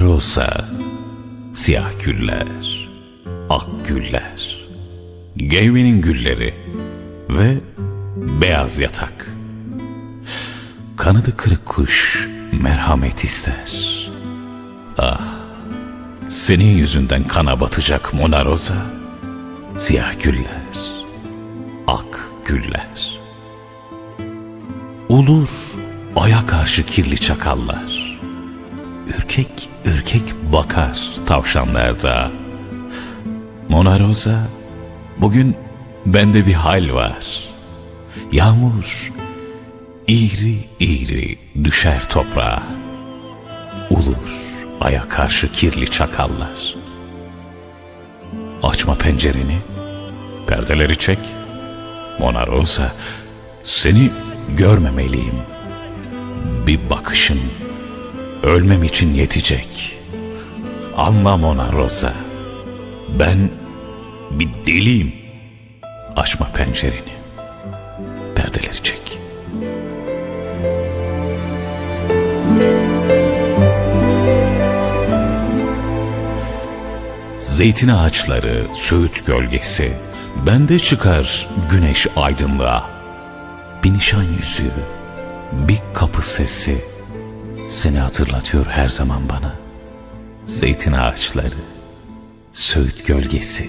Rosa, siyah güller, ak güller, geyvenin gülleri ve beyaz yatak. Kanadı kırık kuş merhamet ister. Ah, senin yüzünden kana batacak Mona Rosa, siyah güller, ak güller. Ulur aya karşı kirli çakallar. Ürkek ürkek bakar tavşanlar da. Mona Rosa, bugün bende bir hal var. Yağmur iğri iğri düşer toprağa. Ulur aya karşı kirli çakallar. Açma pencereni, perdeleri çek. Mona Rosa, seni görmemeliyim. Bir bakışın ölmem için yetecek. Anla Mona Rosa, ben bir deliyim. Açma pencereni, perdeleri çek. Zeytin ağaçları, söğüt gölgesi, bende çıkar güneş aydınlığa. Bir nişan yüzüğü, bir kapı sesi, seni hatırlatıyor her zaman bana. Zeytin ağaçları, söğüt gölgesi.